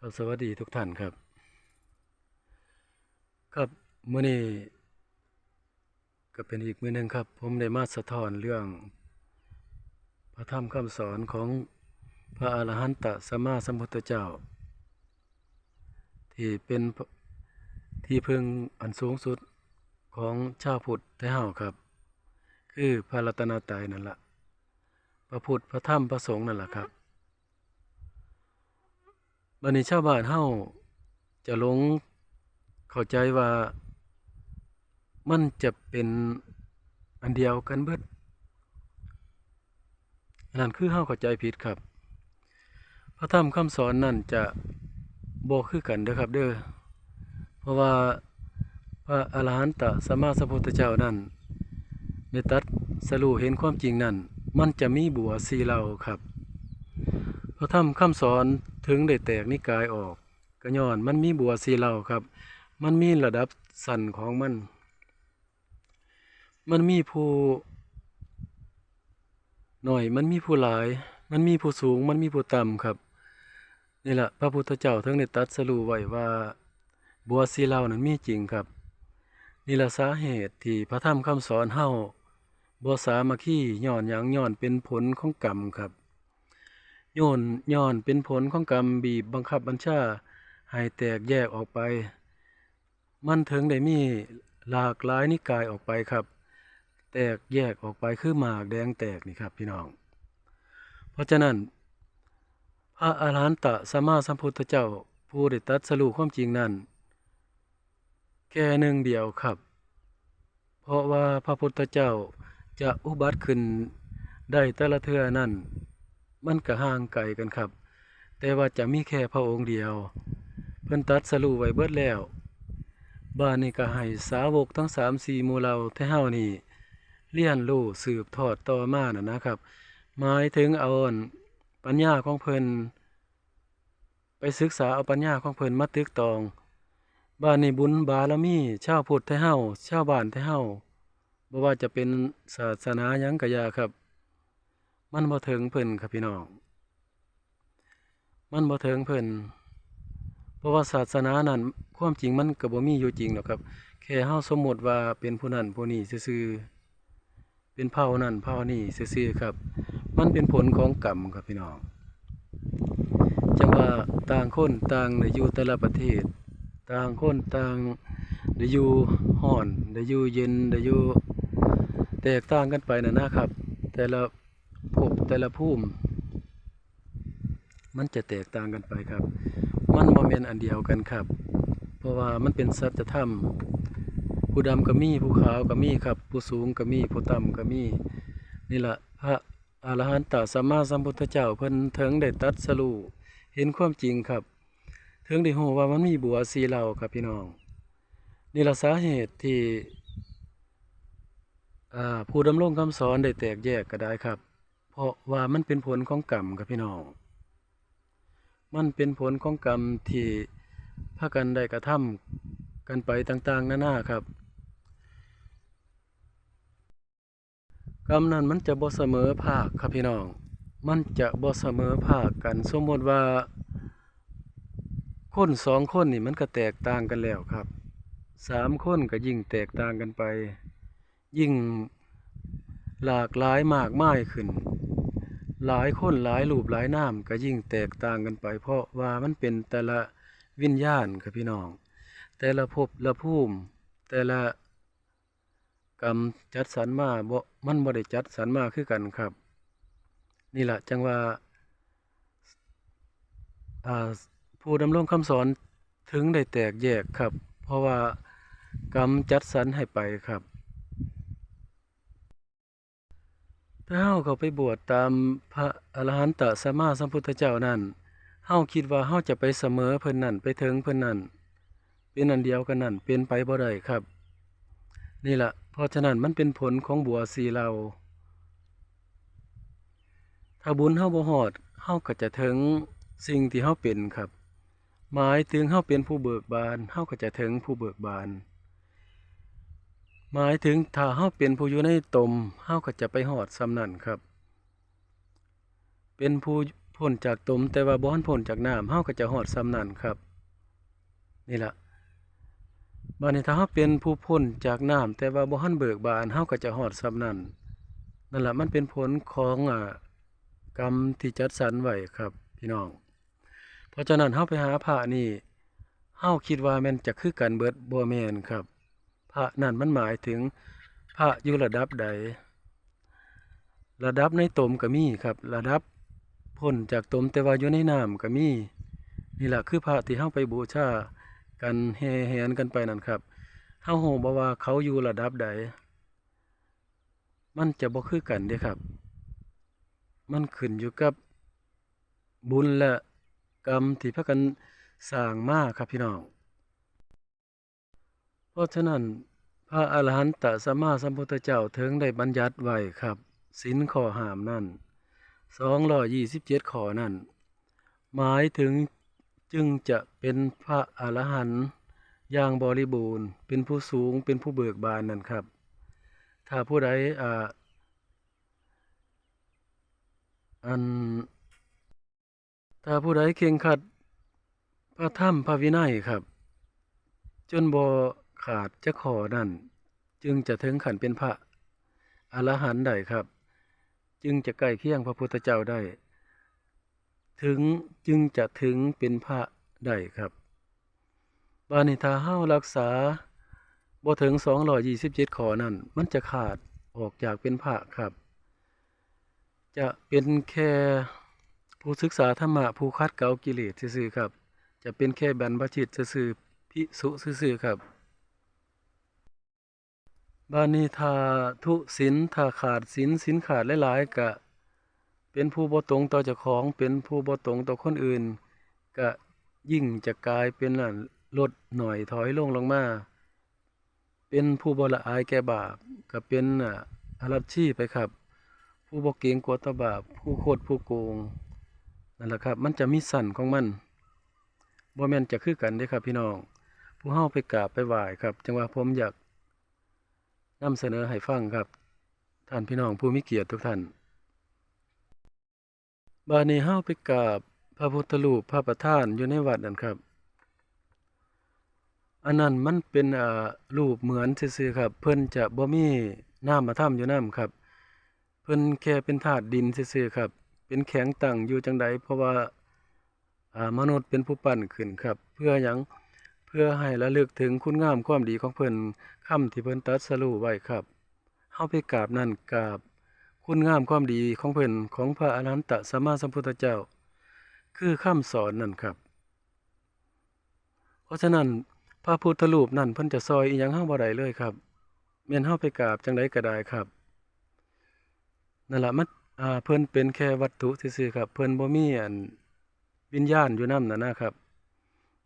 ครับสวัสดีทุกท่านครับ ครับมื้อนี้ก็เป็นอีกมื้อหนึ่งครับ ผมได้มาสะท้อนเรื่อง พระธรรมคำสอนของพระอรหันตสัมมาสัมพุทธเจ้า ที่เป็นที่พึงอันสูงสุดของชาวพุทธไทยเฮาครับ คือพระรัตนตรัยนั่นละพระพุทธพระธรรมพระสงฆ์นั่นแหละครับ บัดนี้ชาวบ้านเฮาจะหลงเข้าใจว่ามันจะเป็นอันเดียวกันเบิดอันนั้นคือเฮาเข้าใจผิดครับ พระธรรมคำสอนนั่นจะบ่คือกันเด้อครับเด้อ เพราะว่าพระอรหันตสัมมาสัมพุทธเจ้านั่นได้ตรัดสรู้เห็นความจริงนั่น มันจะมีบัวสีเหล่าครับ พระธรรมคำสอนถึงได้แตกนิกายออกก็ย้อนมันมีบัวสีเหล่าครับ มันมีระดับสั่นของมัน มันมีผู้หน่อยมันมีผู้หลาย มันมีผู้สูงมันมีผู้ต่ำครับนี่แหละพระพุทธเจ้าถึงได้ตรัดสรู้ไว้ว่า บัวสีเหล่านั้นมีจริงครับนี่ละสาเหตุที่พระธรรมคำสอนเฮาบ่สามัคคีย้อนหยังย้อนเป็นผลของกรรมครับ ย้อนย้อนเป็นผลของกรรมบีบบังคับบัญชาให้แตกแยกออกไป มันถึงได้มีหลากหลายนิกายออกไปครับ แตกแยกออกไปคือหมากแดงแตกนี่ครับพี่น้อง เพราะฉะนั้น พระอรหันตสัมมาสัมพุทธเจ้าผู้ได้ตัดสรู้ความจริงนั้น แค่หนึ่งเดียวครับ เพราะว่าพระพุทธเจ้าจะอุบัติขึ้นได้แต่ละเทื่อนั้น มันก็ห่างไกลกันครับ แต่ว่าจะมีแค่พระองค์เดียว เพิ่นตัดสรู้ไว้เบิดแล้ว บ้านนี้ก็ให้สาวกทั้งสามสี่หมู่เหล่าแท้เฮานี่เรียนรู้สืบทอดต่อมาน่ะนะครับ หมายถึงเอาอนปัญญาของเพิ่นไปศึกษาเอาปัญญาของเพิ่นมาตึกตอง บ้านนี้บุญบารมีชาวพุทธไทเฮาชาวบ้านไทเฮาบ่ว่าจะเป็นศาสนาหยังก็อย่าครับ มันบ่ถึงเพิ่นครับพี่น้อง มันบ่ถึงเพิ่นเพราะว่าศาสนานั้นความจริงมันก็บ่มีอยู่จริงหรอกครับแค่เฮาสมมุติว่าเป็นผู้นั้นผู้นี้ซื่อๆเป็นเผ่านั้นเผ่านี้ซื่อๆครับ มันเป็นผลของกรรมครับพี่น้องจังว่าต่างคนต่างได้อยู่แต่ละประเทศ ต่างคนต่างได้อยู่ร้อนได้อยู่เย็นได้อยู่แตกต่างกันไปนะนะครับ แต่ละ ภพแต่ละภูมิ มันจะแตกต่างกันไปครับ มันบ่แม่นอันเดียวกันครับ เพราะว่ามันเป็นสัจธรรมผู้ดำก็มีผู้ขาวก็มีครับ ผู้สูงก็มีผู้ต่ำก็มีนี่แหละพระอรหันตสัมมาสัมพุทธเจ้าเพิ่นถึงได้ตัดสรู้เห็นความจริงครับถึงได้ฮู้ว่ามันมีบัวสีเหล่าครับพี่น้องนี่ละสาเหตุที่ผู้ดำรงคำสอนได้แตกแยกก็ได้ครับ ราะว่ามันเป็นผลของกรรมครับพี่น้อง มันเป็นผลของกรรมที่พากันได้กระทำกันไปต่างๆนานาครับ กรรมนั้นมันจะบ่เสมอภาคครับพี่น้อง มันจะบ่เสมอภาคกันสมมติว่า คนสองคนนี่มันก็แตกต่างกันแล้วครับสามคนก็ยิ่งแตกต่างกันไป ยิ่งหลากหลายมากมายขึ้น หลายคนหลายรูปหลายนามก็ยิ่งแตกต่างกันไป เพราะว่ามันเป็นแต่ละวิญญาณครับพี่น้อง แต่ละภพละภูมิแต่ละกรรมจัดสรรมาบ่มันบ่ได้จัดสรรมาคือกันครับ นี่แหละจังว่าอ่าผู้ดำรงคำสอนถึงได้แตกแยกครับ เพราะว่ากรรมจัดสรรให้ไปครับ ถ้าเฮาเข้าไปบวชตามพระอรหันตสัมมาสัมพุทธเจ้านั้นเฮาคิดว่าเฮาจะไปเสมอเพิ่นนั่นไปถึงเพิ่นนั่นเป็นอันเดียวกันนั่นเป็นไปบ่ได้ครับ นี่แหละเพราะฉะนั้นมันเป็นผลของบัวสีเหล่าถ้าบุญเฮาบ่ฮอดเฮาก็จะถึงสิ่งที่เฮาเป็นครับ หมายถึงเฮาเป็นผู้เบิกบานเฮาก็จะถึงผู้เบิกบาน หมายถึงถ้าเฮาเป็นผู้อยู่ในตมเฮาก็จะไปหอดสำนั่นครับ เป็นผู้พ้นจากตมแต่ว่าบ่ทันพ้นจากน้ำเฮาก็จะฮอดสำนั้นครับ นี่ล่ะบัดนี้ถ้าเฮาเป็นผู้พ้นจากน้ำแต่ว่าบ่ทันเบิกบานเฮาก็จะฮอดสำนั้นนั่นล่ะมันเป็นผลของอ่ากรรมที่จัดสรรไว้ครับพี่น้อง เพราะฉะนั้นเฮาไปหาพระนี่เฮาคิดว่าแม่นจะคือกันเบิดบ่แม่นครับ ระนั่นมันหมายถึงพระอยู่ระดับใด ระดับในตมก็มีครับ ระดับพ้นจากตมแต่ว่าอยู่ในน้ำก็มีนี่แหละคือพระที่เฮาไปบูชากันแห่แหนกันไปนั่นครับเฮาฮู้บ่ว่าเขาอยู่ระดับใด มันจะบ่คือกันเด้ครับ มันขึ้นอยู่กับบุญและกรรมที่พากันสร้างมาครับพี่น้อง เพราะฉะนั้น พระอรหันตสัมมาสัมพุทธเจ้าถึงได้บัญญัติไว้ครับศีลข้อห้ามนั่น227ข้อนั่น หมายถึงจึงจะเป็นพระอรหันต์อย่างบริบูรณ์ เป็นผู้สูงเป็นผู้เบิกบานนั่นครับ ถ้าผู้ใดอ่าอันถ้าผู้ใดเข่งขัดพระธรรมพระวินัยครับ จนบ่ ขาดจะขอนั่น จึงจะถึงขันเป็นพระอรหันต์ได้ครับ จึงจะใกล้เคียงพระพุทธเจ้าได้ ถึงจึงจะถึงเป็นพระได้ครับบานิทาเฮารักษาบ่ถึง227ข้อนั่น มันจะขาดออกจากเป็นพระครับ จะเป็นแค่ผู้ศึกษาธรรมะผู้คัดเกากิเลสซื่อครับ จะเป็นแค่บรรพชิตซื่อพิสุซื่อครับ บานิทาทุศินถ้าขาดศินศินขาดหลายๆกะ เป็นผู้บ่ตรงต่อเจ้าของ เป็นผู้บ่ตรงต่อคนอื่นก็ยิ่งจะกลายเป็นนั่นลดหน่อยถอยลงลงมา เป็นผู้บ่ละอายแก่บาปก็เป็นอะอารัชชีไปครับ ผู้บ่เกรงกลัวต่อบาป ผู้โคตรผู้โกงนั่นแหละครับ มันจะมีสั่นของมันบ่แม่นจะคือกันเด้ครับพี่น้อง ผู้เฮาไปกราบไปไหว้ครับ จังว่าผมอยาก นำเสนอให้ฟังครับ ท่านพี่น้องผู้มีเกียรติทุกท่าน บาดนี้เฮาไปกราบพระพุทธรูปพระประธานอยู่ในวัดนั่นครับ อันนั้นมันเป็นอ่ารูปเหมือนซื่อๆครับ เพิ่นจะบ่มีน้ำมาทํอยู่นํครับ เพิ่นแค่เป็นธาตุดินซื่อๆครับ เป็นแข็งตั้งอยู่จังใดเพราะว่าอ่ามนุษย์เป็นผู้ปั้นขึ้นครับ เพื่อหยัง เพื่อให้ระลึกถึงคุณงามความดีของเพิ่นคำที่เพิ่นตรัสรู้ไว้ครับเฮาไปกราบนั่นกราบ คุณงามความดีของเพิ่นของพระอรหันตสัมมาสัมพุทธเจ้า คือคำสอนนั่นครับ เพราะฉะนั้นพระพุทธรูปนั่นเพิ่นจะซอยอีหยังเฮาบ่ได้เลยครับแม่นเฮาไปกราบจังไดก็ได้ครับนั่นล่ะมันอ่าเพิ่นเป็นแค่วัตถุซื่อๆครับ เพิ่นบ่มีอันวิญญาณอยู่นำนั่นนะครับ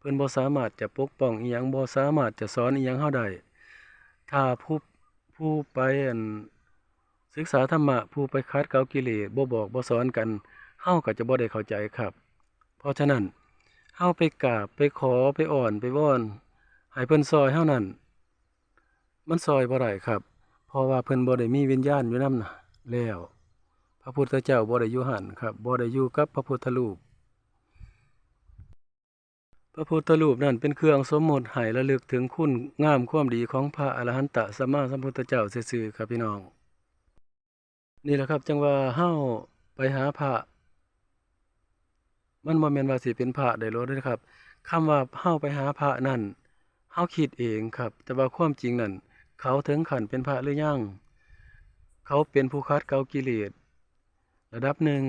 เพิ่นบ่สามารถจะปกป้องอีหยังบ่สามารถจะสอนอีหยังเฮาได้ถ้าผู้ผู้ไปอันศึกษาธรรมะผู้ไปคัดเกากิเลสบ่บอกบ่สอนกันเฮาก็จะบ่ได้เข้าใจครับ เพราะฉะนั้นเฮาไปกราบไปขอไปอ่อนไปวอนให้เพิ่นซอยเฮานั่นมันซอยบ่ได้ครับ เพราะว่าเพิ่นบ่ได้มีวิญญาณอยู่นำนะแล้ว พระพุทธเจ้าบ่ได้อยู่หั่นครับบ่ได้อยู่กับพระพุทธรูป พระพุทธรูปนั่นเป็นเครื่องสมมติให้ระลึกถึงคุณงามความดีของพระอรหันตสัมมาสัมพุทธเจ้าซื่อๆครับพี่น้อง นี่แหละครับจังว่าเฮาไปหาพระมันบ่แม่นว่าสิเป็นพระได้โลดเด้อครับคำว่าเฮาไปหาพระนั่นเฮาคิดเองครับ แต่ว่าความจริงนั่นเขาถึงขันเป็นพระหรือยังเขาเป็นผู้คัดเกากิเลสระดับหนึ่ง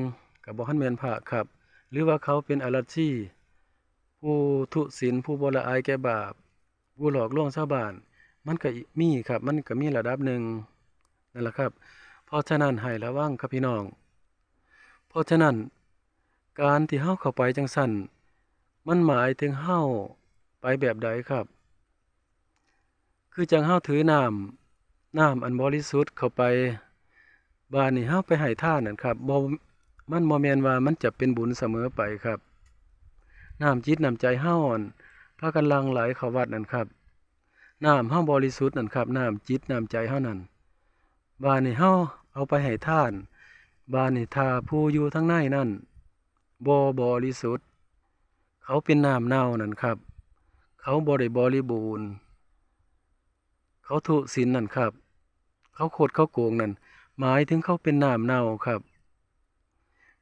ก็บ่ทันแม่นพระครับ หรือว่าเขาเป็นอรัชชี ผู้ทุศีลผู้บ่ละอายแก่บาป ผู้หลอกลวงชาวบ้าน มันก็มีครับ มันก็มีระดับหนึ่งนั่นแหละครับ เพราะฉะนั้นให้ระวังครับพี่น้อง เพราะฉะนั้น การที่เฮาเข้าไปจังสั่นมันหมายถึงเฮาไปแบบใดครับ คือจังเฮาถือน้ำน้ำอันบริสุทธิ์เข้าไปบ้านนี่เฮาไปให้ท่านนั่นครับบ่มันบ่แม่นว่ามันจะเป็นบุญเสมอไปครับ น้ำจิตน้ำใจเฮาอ่อนพากันลังไหลเข้าวัดนั่นครับน้ำเฮาบริสุทธิ์นั่นครับน้ำจิตน้ำใจเฮานั่นบ้านนี่เฮาเอาไปให้ท่านบ้านนี่ถ้าผู้อยู่ทั้งในนั่นบ่บริสุทธิ์ เขาเป็นน้ำเน่านั่นครับ เขาบ่ได้บริบูรณ์ เขาทุศีลนั่นครับ เขาโคดเขาโกงนั่นหมายถึงเขาเป็นน้ำเน่าครับ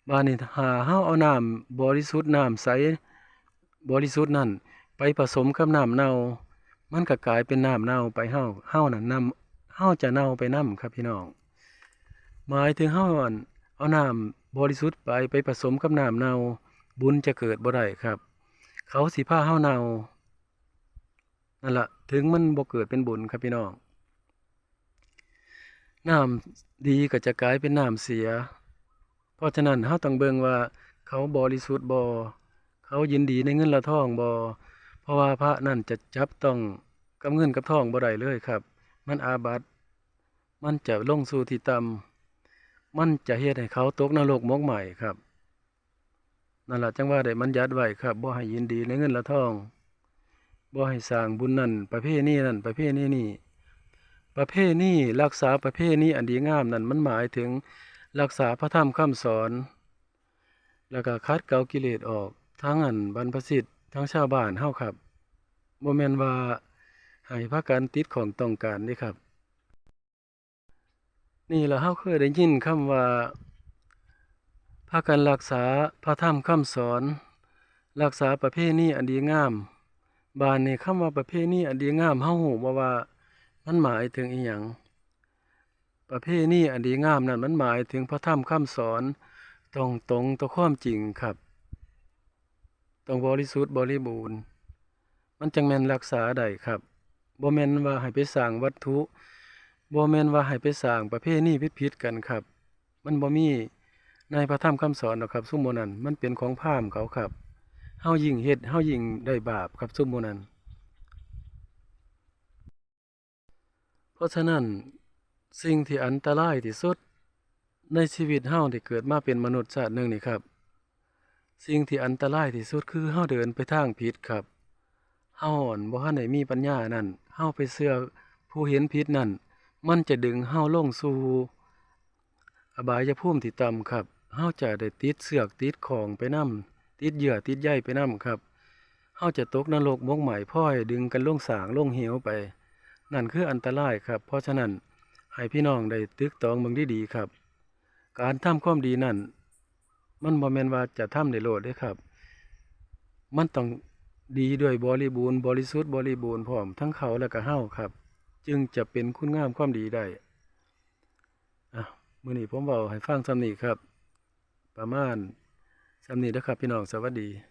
บานี้หาเฮาเอาน้ำบริสุทธิ์น้ำใส บริสุทธิ์นั่นไปผสมกับน้ำเน่า มันก็กลายเป็นน้ำเน่าไปเฮาเฮานั่นนำเฮาจะเน่าไปนํครับพี่น้องหมายถึงเฮาอั่นเอาน้ำบริสุทธิ์ไปไปผสมกับน้ำเน่าบุญจะเกิดบ่ได้ครับ เขาสิพาเฮาเน่านั่นละถึงมันบ่เกิดเป็นบุญครับพี่น้องน้ำดีก็จะกลายเป็นน้ำเสีย เพราะฉะนั้นเฮาต้องเบิ่งว่าเขาบริสุทธิ์บ่ เขายินดีในเงินและทองบ่เพราะว่าพระนั่นจะจับต้องกับเงินกับทองบ่ได้เลยครับ มันอาบัติมันจะลงสู่ที่ต่ำมันจะเฮ็ดให้เขาตกนรกมกใหม่ครับนั่นแหละจังว่าได้มันยัดไว้ครับบ่ให้ยินดีในเงินและทองบ่ให้สร้างบุญนั่นประเภทนี้นั่นประเภทนี้นี่ประเภทนี้รักษาประเภทนี้อันดีงามนั่นมันหมายถึงรักษาพระธรรมคำสอน แล้วก็คัดเกากิเลสออก ทั้งอันบรรพสิทธิ์ทั้งชาวบ้านเฮาครับบ่แม่นว่าให้พากันติดของต้องการเด้ครับ นี่ล่ะเฮาเคยได้ยินคำว่าพากันรักษาพระธรรมคำสอน รักษาประเพณีอันดีงามบานนี้คำว่าประเพณีอันดีงามเฮาฮู้บ่ว่ามันหมายถึงอีหยังประเพณีอันดีงามนั้นมันหมายถึงพระธรรมคำสอนตรงตรงต่อความจริงครับ ต้องบริสุทธิ์บริบูรณ์ มันจังแม่นรักษาได้ครับบ่แม่นว่าให้ไปสร้างวัตถุบ่แม่นว่าให้ไปสร้างประเพณีผิดๆกันครับ มันบ่มีในพระธรรมคำสอนหรอกครับ ซุมโมนั้นมันเป็นของพราหมณ์เขาครับเฮายิ่งเฮ็ดเฮายิ่งได้บาปครับซุมโมนั้นเพราะฉะนั้นสิ่งที่อันตรายที่สุดในชีวิตเฮาที่เกิดมาเป็นมนุษย์ชาติหนึ่งนี่ครับ สิ่งที่อันตรายที่สุดคือเฮาเดินไปทางผิดครับเฮาอ่อนบ่ทันได้มีปัญญานั่นเฮาไปเชื่อผู้เห็นผิดนั่น มันจะดึงเฮาลงสู่อบายภูมิที่ต่ำครับเฮาจะได้ติดเสือกติดของไปนํติดเหยื่อติดใยไปนํครับเฮาจะตกนรกมกใหม่พ่อยดึงกันลงสางลงเหวไป นั่นคืออันตรายครับ เพราะฉะนั้นให้พี่น้องได้ตึกตองเบิ่งดีๆครับ การทำความดีนั่น มันบ่แม่นว่าจะทำได้โลดเด้ครับ มันต้องดีด้วยบริบูรณ์บริสุทธิ์บริบูรณ์พร้อมทั้งเขาและก็เฮาครับ จึงจะเป็นคุณงามความดีได้อะมื้อนี้ผมเว้าให้ฟังซ้ำนี้ครับ ประมาณซ้ำนี้เด้ครับพี่น้องสวัสดี